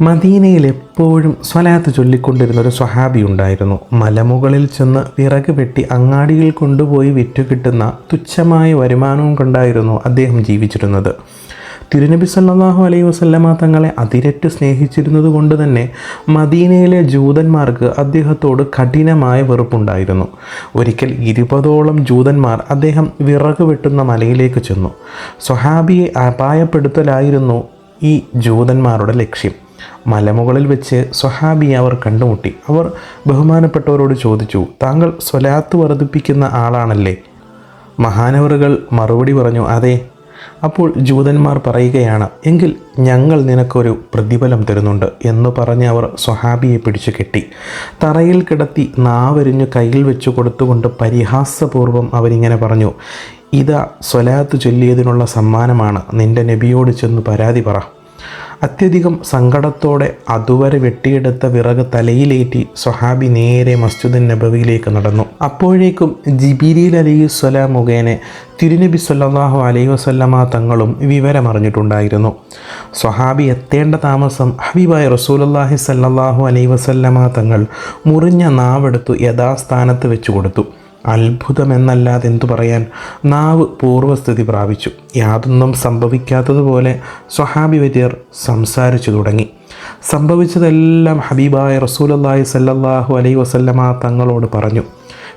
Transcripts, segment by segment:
മദീനയിൽ എപ്പോഴും സ്വലാത്ത് ചൊല്ലിക്കൊണ്ടിരുന്ന ഒരു സ്വഹാബി ഉണ്ടായിരുന്നു. മലമുകളിൽ ചെന്ന് വിറക് വെട്ടി അങ്ങാടിയിൽ കൊണ്ടുപോയി വിറ്റു കിട്ടുന്ന തുച്ഛമായ വരുമാനവും കൊണ്ടായിരുന്നു അദ്ദേഹം ജീവിച്ചിരുന്നത്. തിരുനബി സല്ലാഹു അലൈഹി വസല്ലമ തങ്ങളെ അതിരറ്റ് സ്നേഹിച്ചിരുന്നത് കൊണ്ട് തന്നെ മദീനയിലെ ജൂതന്മാർക്ക് അദ്ദേഹത്തോട് കഠിനമായ വെറുപ്പുണ്ടായിരുന്നു. ഒരിക്കൽ ഇരുപതോളം ജൂതന്മാർ അദ്ദേഹം വിറക് വെട്ടുന്ന മലയിലേക്ക് ചെന്നു. സ്വഹാബിയെ അപായപ്പെടുത്തലായിരുന്നു ഈ ജൂതന്മാരുടെ ലക്ഷ്യം. മലമുകളിൽ വെച്ച് സ്വഹാബിയെ അവർ കണ്ടുമുട്ടി. അവർ ബഹുമാനപ്പെട്ടവരോട് ചോദിച്ചു താങ്കൾ സ്വലാത്ത് വർദ്ധിപ്പിക്കുന്ന ആളാണല്ലേ? മഹാനവറുകൾ മറുപടി പറഞ്ഞു അതെ. അപ്പോൾ ജൂതന്മാർ പറയുകയാണ് എങ്കിൽ ഞങ്ങൾ നിനക്കൊരു പ്രതിഫലം തരുന്നുണ്ട് എന്ന് പറഞ്ഞ് അവർ സ്വഹാബിയെ പിടിച്ചു കെട്ടി. തറയിൽ കിടത്തി നാവരിഞ്ഞു കയ്യിൽ വെച്ചു കൊടുത്തുകൊണ്ട് പരിഹാസപൂർവം അവരിങ്ങനെ പറഞ്ഞു ഇതാ സ്വലാത്ത് ചൊല്ലിയതിനുള്ള സമ്മാനമാണ്. നിന്റെ നബിയോട് ചെന്ന് പരാതി പറ. അത്യധികം സങ്കടത്തോടെ അതുവരെ വെട്ടിയെടുത്ത വിറക് തലയിലേറ്റി സ്വഹാബി നേരെ മസ്ജിദ് നബവിയിലേക്ക് നടന്നു. അപ്പോഴേക്കും ജിബിരിൽ അലി സ്വലാം മുഖേന തിരുനബി സല്ലാഹു അലൈഹി വസല്ലമ തങ്ങളും വിവരമറിഞ്ഞിട്ടുണ്ടായിരുന്നു. സ്വഹാബി എത്തേണ്ട താമസം ഹബീബായ റസൂലല്ലാഹി സല്ലാഹു അലൈഹി വസല്ലമ തങ്ങൾ മുറിഞ്ഞ നാവെടുത്തു യഥാസ്ഥാനത്ത് വെച്ചു കൊടുത്തു അത്ഭുതമെന്നല്ലാതെ എന്തു പറയാൻ നാവ് പൂർവസ്ഥിതി പ്രാപിച്ചു. യാതൊന്നും സംഭവിക്കാത്തതുപോലെ സ്വഹാബി വര്യർ സംസാരിച്ചു തുടങ്ങി. സംഭവിച്ചതെല്ലാം ഹബീബായ റസൂലല്ലാഹി സല്ലല്ലാഹു അലൈ വസല്ലമ തങ്ങളോട് പറഞ്ഞു.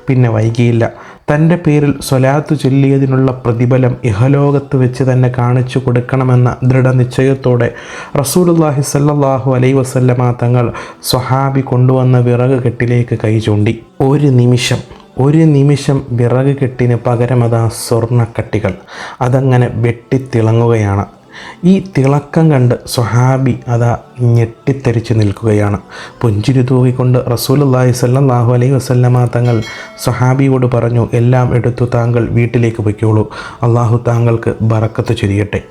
പിന്നെ വൈകിയില്ല. തന്റെ പേരിൽ സ്വലാത്ത് ചൊല്ലിയതിനുള്ള പ്രതിഫലം ഇഹലോകത്ത് വെച്ച് തന്നെ കാണിച്ചു കൊടുക്കണമെന്ന ദൃഢനിശ്ചയത്തോടെ റസൂലുല്ലാഹി സല്ലാഹു അലൈ വസല്ലമ തങ്ങൾ സ്വഹാബി കൊണ്ടുവന്ന വിറക് കെട്ടിലേക്ക് കൈ ചൂണ്ടി. ഒരു നിമിഷം ഒരു നിമിഷം വിറക് കെട്ടിന് പകരം അതാ സ്വർണക്കട്ടികൾ. അതങ്ങനെ വെട്ടിത്തിളങ്ങുകയാണ് ഈ തിളക്കം കണ്ട് സ്വഹാബി അതാ ഞെട്ടിത്തെറിച്ച് നിൽക്കുകയാണ്. പുഞ്ചിരി തൂകിക്കൊണ്ട് റസൂലുല്ലാഹി സല്ലല്ലാഹു അലൈഹി വസല്ലമ തങ്ങൾ സ്വഹാബിയോട് പറഞ്ഞു എല്ലാം എടുത്തു താങ്കൾ വീട്ടിലേക്ക് പൊയ്ക്കോളൂ. അള്ളാഹു താങ്കൾക്ക് ബറക്കത്ത് ചൊരിയട്ടെ.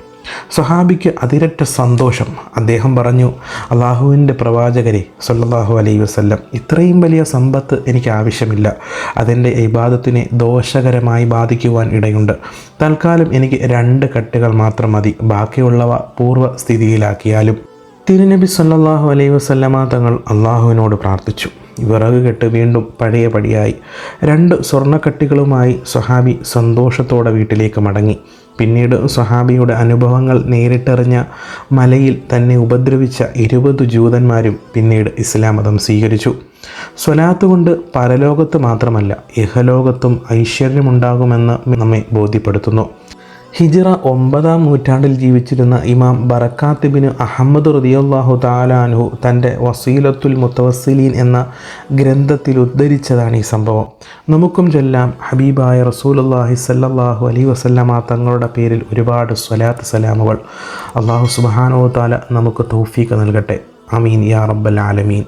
സ്വഹാബിക്ക് അതിരറ്റ സന്തോഷം. അദ്ദേഹം പറഞ്ഞു അള്ളാഹുവിന്റെ പ്രവാചകരെ സല്ലാഹു അലൈ വസ്ല്ലം ഇത്രയും വലിയ സമ്പത്ത് എനിക്ക് ആവശ്യമില്ല. അതെന്റെ ഇബാദത്തിനെ ദോഷകരമായി ബാധിക്കുവാൻ ഇടയുണ്ട്. തൽക്കാലം എനിക്ക് രണ്ട് കട്ടുകൾ മാത്രം മതി. ബാക്കിയുള്ളവ പൂർവ സ്ഥിതിയിലാക്കിയാലും. തിരുനബി സല്ലാഹു അലൈ വസല്ലമ തങ്ങൾ അള്ളാഹുവിനോട് പ്രാർത്ഥിച്ചു. വിറക് കെട്ട് വീണ്ടും പഴയ പടിയായി. രണ്ട് സ്വർണക്കട്ടികളുമായി സ്വഹാബി സന്തോഷത്തോടെ വീട്ടിലേക്ക് മടങ്ങി. പിന്നീട് സുഹാബിയുടെ അനുഭവങ്ങൾ നേരിട്ടറിഞ്ഞ മലയിൽ തന്നെ ഉപദ്രവിച്ച ഇരുപത് ജൂതന്മാരും പിന്നീട് ഇസ്ലാം മതം സ്വീകരിച്ചു. സ്വലാത്ത് കൊണ്ട് പരലോകത്ത് മാത്രമല്ല ഇഹലോകത്തും ഐശ്വര്യമുണ്ടാകുമെന്ന് നമ്മെ ബോധ്യപ്പെടുത്തുന്നു. ഹിജിറ ഒമ്പതാം നൂറ്റാണ്ടിൽ ജീവിച്ചിരുന്ന ഇമാം ബറക്കാത്തിബിന് അഹമ്മദ് റതിയല്ലാഹു താലാൻഹു തന്റെ വസീലത്തുൽ മുത്തവസ്സിലീൻ എന്ന ഗ്രന്ഥത്തിൽ ഉദ്ധരിച്ചതാണ് ഈ സംഭവം. നമുക്കും ചൊല്ലാം ഹബീബായ റസൂലുല്ലാഹി സല്ലാഹു അലൈ വസല്ലമ തങ്ങളുടെ പേരിൽ ഒരുപാട് സ്വലാത്ത് സലാമുകൾ. അള്ളാഹു സുബാനോ താല നമുക്ക് തൗഫീക്ക് നൽകട്ടെ. അമീൻ യാ റബ്ബൽ ആലമീൻ.